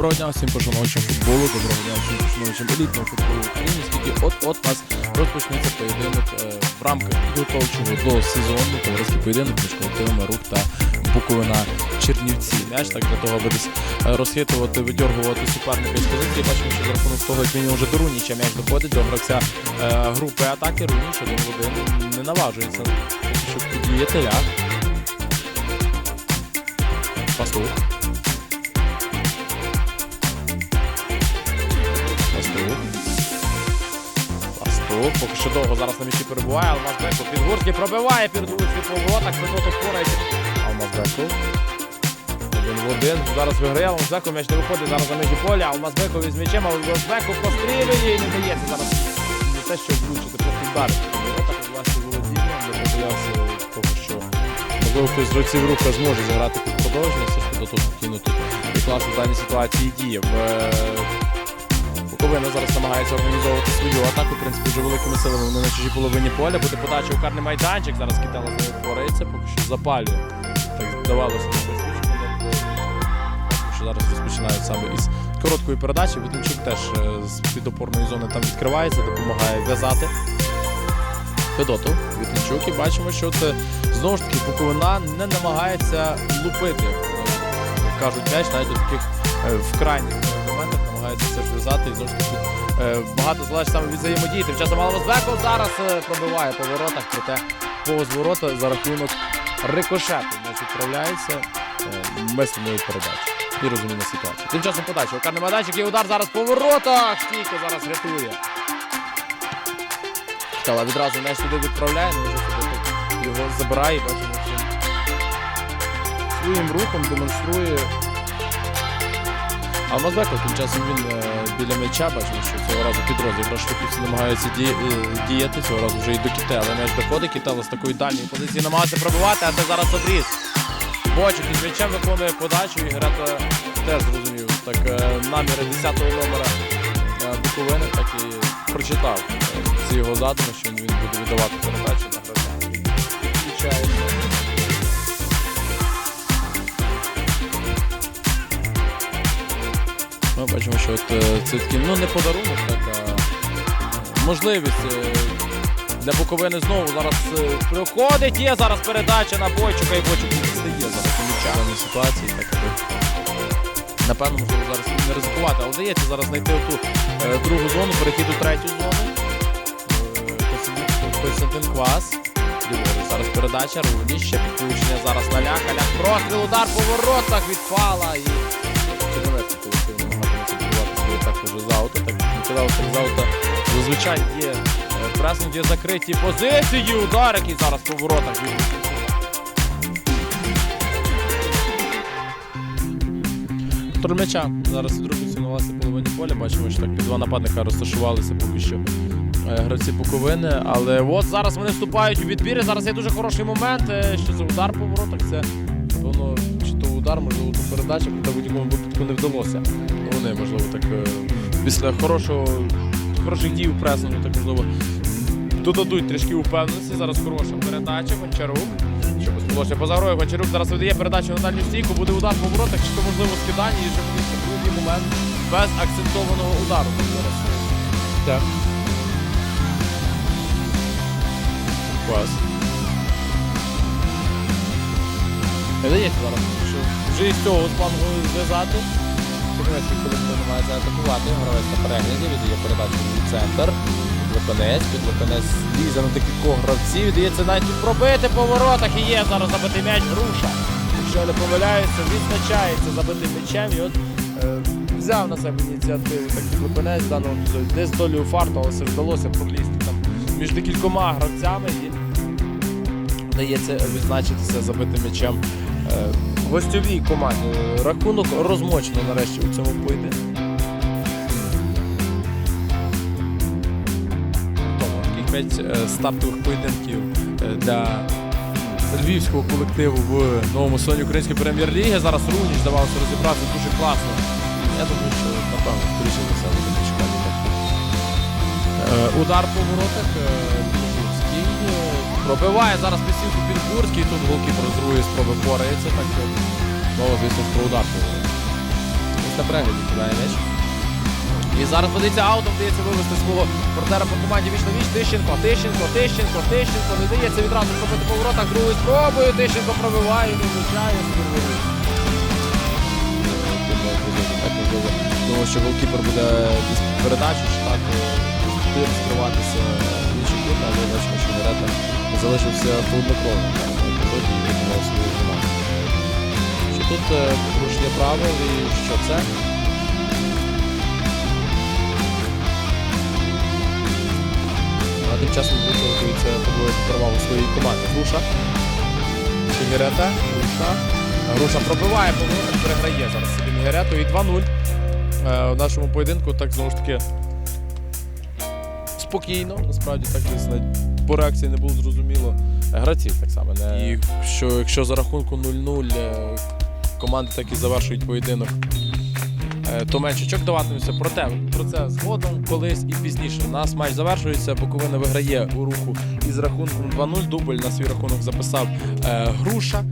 Доброго дня всім пошановувачам футболу, доброго дня всім пошановувачам елітного футболу в Україні, оскільки от-от нас розпочнеться поєдинок е, в рамках підготовчого до сезону, товариський поєдинок між колективами рух та Буковина Чернівці. М'яч так для того, аби десь е, розхитувати, видьоргувати суперника із позиції. Бачимо, що за рахунок того, як мінімум вже до Руніча м'яч доходить до гравця е, групи атаки. Руніч один в один не наважується, щоб підіяти ляг. Пастух. Пастух. Поки що довго зараз на м'ячі перебуває. Алмазбеков Підгурський пробиває Підгурський по воротах. Федотов впорається. Алмазбеков. Один в один. Зараз виграє Алмазбеков. М'яч не виходить зараз на межі поля. Алмазбеков із м'ячем. Алмазбеков пострілює і не дається зараз. Не те, що влучити, просто вдарити. Воротах власне володіння. Не побоявся того, що можливо хтось з гравців руха зможе зіграти під продовження. Все ж тут тут і класно в даній ситуації діє. Е, Буковина зараз намагається організовувати свою атаку. В принципі, вже великими силами вони на чужій половині поля. Буде подача у карний майданчик. Зараз Кітела з впорається, поки що запалює. Так здавалося, що зараз розпочинають саме із короткої передачі. Вітенчук теж е, з підопорної зони там відкривається, допомагає в'язати. Федотов, Вітенчук, і бачимо, що це знову ж таки Буковина не намагається лупити, як кажуть, м'яч, навіть у таких е, в крайніх моментах намагається все ж в'язати. І знову ж таки е, багато залежить саме від взаємодії. Тим часом Малозбеков зараз е, пробиває по воротах, проте повз ворота за рахунок рикошету м'яч відправляється е, мисленою передачі. І розуміння ситуації. Тим часом подача. Карний майданчик є удар зараз по воротах. Стійко зараз рятує. Кала відразу м'яч туди відправляє, ну вже туди його забирає, і бачимо, своїм рухом демонструє. А Мазбеков тим часом він е, біля м'яча, бачимо, що цього разу під розіграш Швидківці намагаються е, діяти. Цього разу вже і до Кітела м'яч доходить. Кітела з такої дальньої позиції намагається пробивати, а це зараз обріз. Бочик із м'ячем виконує подачу і Грета теж зрозумів. Так е, наміри 10-го номера Буковини так і прочитав ці його задуми, що він буде віддавати передачу на гравця. Бачимо, що от, е, це такий, ну не подарунок, так, а можливість е, для Буковини знову зараз е, приходить. Є зараз передача на Бойчука і Бойчук не стає зараз у ситуації. Так, напевно, можливо, зараз не ризикувати, але вдається зараз знайти ту другу зону, перехід у третю зону. Костянтин- Квас. Зараз передача, Руні, ще підключення зараз на ляка. Ляк простріл, удар по воротах від фала. І аута. Так Микола так з аута зазвичай є е, пресинг, є закриті позиції. Удар, який зараз по воротах м'яча. Зараз на власній половині поля. Бачимо, що так під два нападника розташувалися поки що е, гравці Буковини. Але от зараз вони вступають у відбір. Зараз є дуже хороший момент. е, Що це удар по воротах. Це воно чи то удар, можливо, то передача, проте в будь-якому випадку не вдалося. Вони, можливо, так е, після хорошого, хороших дій у пресингу, так можливо, додадуть трішки упевненості. Зараз хороша передача. Гончарук. Що безположення поза грою. Гончарук зараз видає передачу на дальню стійку. Буде удар по воротах, чи то можливо скидання і вже буде другий момент без акцентованого удару. Так. Клас. Не дається зараз, що вже із цього з плану зв'язати. Чернівецький колектив намагається атакувати. Гравець на перегляді віддає передачу в центр. Підлопенець, підлопенець лізе на декількох гравців. Віддається навіть пробити по воротах і є зараз забитий м'яч груша. Якщо не помиляюся, відзначається забитим м'ячем і от е, взяв на себе ініціативу так підлопенець в даному епізоді. Десь долю фарту, але все вдалося пролізти там між декількома гравцями і вдається відзначитися забитим м'ячем е, гостьовій команді. Рахунок розмочено нарешті у цьому поєдинку. Кількість е, стартових поєдинків е, для львівського колективу в новому сезоні української прем'єр-ліги. Зараз Руніч здавалося розібрався дуже класно. Я думаю, що напевно скоріше буде чекати. Удар по воротах. Пробиває зараз пісівку Підгурський. Тут голкіпер з другої спроби порається. Так що мова, звісно, про удар воротах. після перегляду м'яч. І зараз подивіться аутом, вдається вивести свого партнера по команді віч на віч. Тищенко, Тищенко, Тищенко, Тищенко. Не дається відразу пробити по воротах. Другою спробою. Тищенко пробиває, не влучає. Можливо. Думав, що голкіпер буде передачу, чи так е, скриватися але що Верета залишився холоднокровним. так, в епізоді і виконав свою. Чи тут е, порушення правил і що це? Тим часом готується подвоїти перевагу своєї команди. Груша. Чигірета. Груша. Груша пробиває, переграє зараз собі Нігерету. І 2-0 е, в нашому поєдинку. Так знову ж таки спокійно. Насправді так десь навіть по реакції не було зрозуміло. Е, Гравці так само. Не... І що, якщо за рахунку 0-0 е, команди так і завершують поєдинок е, то менше очок даватиметься. Проте про це згодом колись і пізніше. У нас матч завершується. Буковина виграє у руху із рахунком 2-0. Дубль на свій рахунок записав Груша.